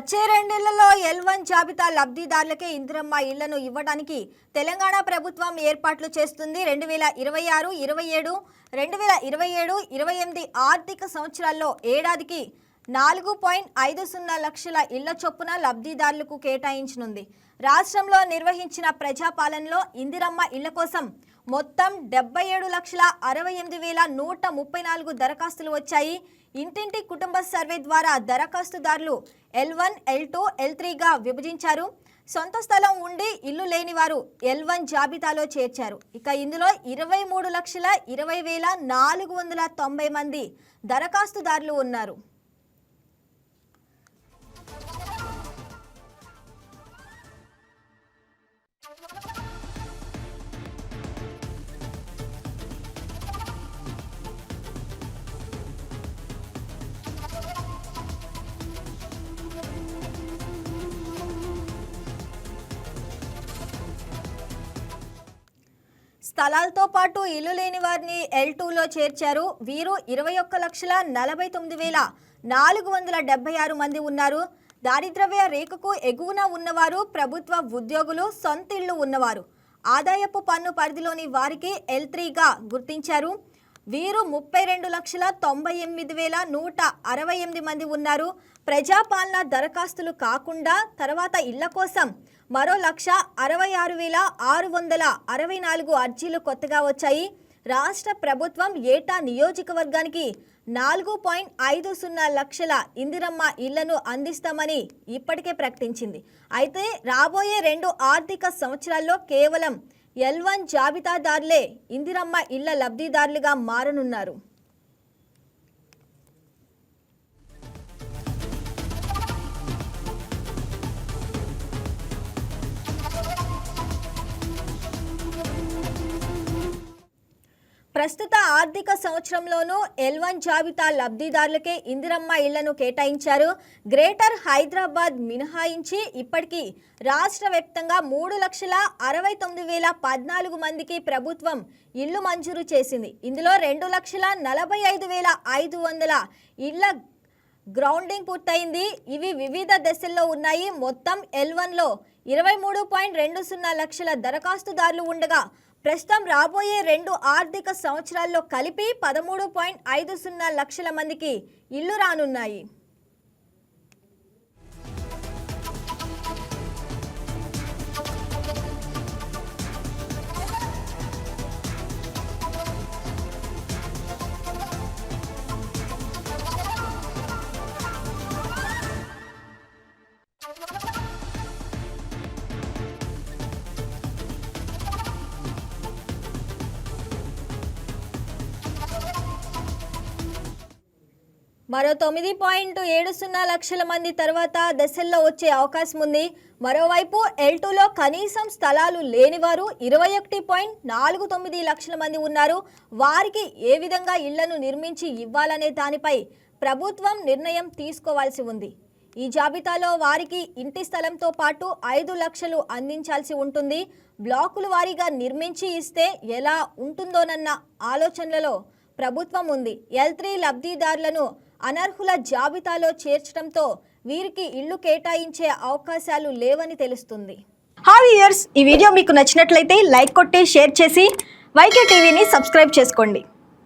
వచ్చే రెండేళ్ళలో L one జాబితా లబ్ధిదారులకే ఇందిరమ్మ ఇళ్ళను ఇవ్వడానికి తెలంగాణ ప్రభుత్వం ఏర్పాట్లు చేస్తుంది. రెండు వేల ఇరవై ఆరు ఇరవై ఏడు రెండు వేల ఇరవై ఏడు ఇరవై ఎనిమిది ఆర్థిక సంవత్సరాల్లో ఏడాదికి నాలుగు పాయింట్ ఐదు సున్నా లక్షల ఇళ్ళ చొప్పున లబ్ధిదారులకు కేటాయించనుంది. రాష్ట్రంలో నిర్వహించిన ప్రజాపాలనలో ఇందిరమ్మ ఇళ్ళ కోసం మొత్తం డెబ్బై ఏడు లక్షల అరవై ఎనిమిది వేల నూట ముప్పై నాలుగు దరఖాస్తులు వచ్చాయి. ఇంటింటి కుటుంబ సర్వే ద్వారా దరఖాస్తుదారులు L one L two L త్రీగా విభజించారు. సొంత స్థలం ఉండి ఇల్లు లేని వారు ఎల్ వన్ జాబితాలో చేర్చారు. ఇక ఇందులో ఇరవై మూడు లక్షల ఇరవై వేల నాలుగు వందల తొంభై మంది దరఖాస్తుదారులు ఉన్నారు. స్థలాలతో పాటు ఇల్లు లేని వారిని ఎల్ టూలో చేర్చారు. వీరు ఇరవై ఒక్క లక్షల నలభై తొమ్మిది వేల నాలుగు వందల డెబ్బై ఆరు మంది ఉన్నారు. దారిద్రవ్య రేఖకు ఎగువన ఉన్నవారు ప్రభుత్వ ఉద్యోగులు సొంతిళ్ళు ఉన్నవారు. ఆదాయపు పన్ను పరిధిలోని వారికి ఎల్ త్రీగా గుర్తించారు. వీరు ముప్పై రెండు లక్షల తొంభై ఎనిమిది వేల నూట అరవై ఎనిమిది మంది ఉన్నారు. ప్రజాపాలన దరఖాస్తులు కాకుండా తర్వాత ఇళ్ళ కోసం మరో లక్ష అరవై ఆరు వేల ఆరు వందల అరవై నాలుగు అర్జీలు కొత్తగా వచ్చాయి. రాష్ట్ర ప్రభుత్వం ఏటా నియోజకవర్గానికి నాలుగు పాయింట్ ఐదు సున్నా లక్షల ఇందిరమ్మ ఇళ్ళను అందిస్తామని ఇప్పటికే ప్రకటించింది. అయితే రాబోయే రెండు ఆర్థిక సంవత్సరాల్లో కేవలం ఎల్ వన్ జాబితాదారులే ఇందిరమ్మ ఇళ్ళ లబ్ధిదారులుగా మారనున్నారు. ప్రస్తుత ఆర్థిక సంవత్సరంలోనూ ఎల్ వన్ జాబితా లబ్ధిదారులకే ఇందిరమ్మ ఇళ్ళను కేటాయించారు. గ్రేటర్ హైదరాబాద్ మినహాయించి ఇప్పటికీ రాష్ట్ర వ్యాప్తంగా మూడు లక్షల అరవై తొమ్మిది వేల పద్నాలుగు మందికి ప్రభుత్వం ఇళ్ళు మంజూరు చేసింది. ఇందులో రెండు లక్షల నలభై ఐదు వేల ఐదు వందల ఇళ్ళ గ్రౌండింగ్ పూర్తయింది. ఇవి వివిధ దశల్లో ఉన్నాయి. మొత్తం ఎల్ వన్లో ఇరవై మూడు పాయింట్ రెండు సున్నా లక్షల దరఖాస్తుదారులు ఉండగా ప్రస్తుతం రాబోయే రెండు ఆర్థిక సంవత్సరాల్లో కలిపి పదమూడు పాయింట్ ఐదు సున్నా లక్షల మందికి ఇల్లు రానున్నాయి. మరో తొమ్మిది పాయింట్ ఏడు సున్నా లక్షల మంది తర్వాత దశల్లో వచ్చే అవకాశం ఉంది. మరోవైపు ఎల్ టూలో కనీసం స్థలాలు లేనివారు ఇరవై ఒకటి పాయింట్ నాలుగు తొమ్మిది లక్షల మంది ఉన్నారు. వారికి ఏ విధంగా ఇళ్ళను నిర్మించి ఇవ్వాలనే దానిపై ప్రభుత్వం నిర్ణయం తీసుకోవాల్సి ఉంది. ఈ జాబితాలో వారికి ఇంటి స్థలంతో పాటు ఐదు లక్షలు అందించాల్సి ఉంటుంది. బ్లాకుల వారీగా నిర్మించి ఇస్తే ఎలా ఉంటుందోనన్న ఆలోచనలలో ప్రభుత్వం ఉంది. ఎల్ త్రీ లబ్ధిదారులను అనర్హుల జాబితాలో చేర్చడంతో వీరికి ఇళ్ళు కేటాయించే అవకాశాలు లేవని తెలుస్తుంది. హాయ్ ఇయర్స్ ఈ వీడియో మీకు నచ్చినట్లయితే లైక్ కొట్టి షేర్ చేసి వైకే టీవీని సబ్స్క్రైబ్ చేసుకోండి.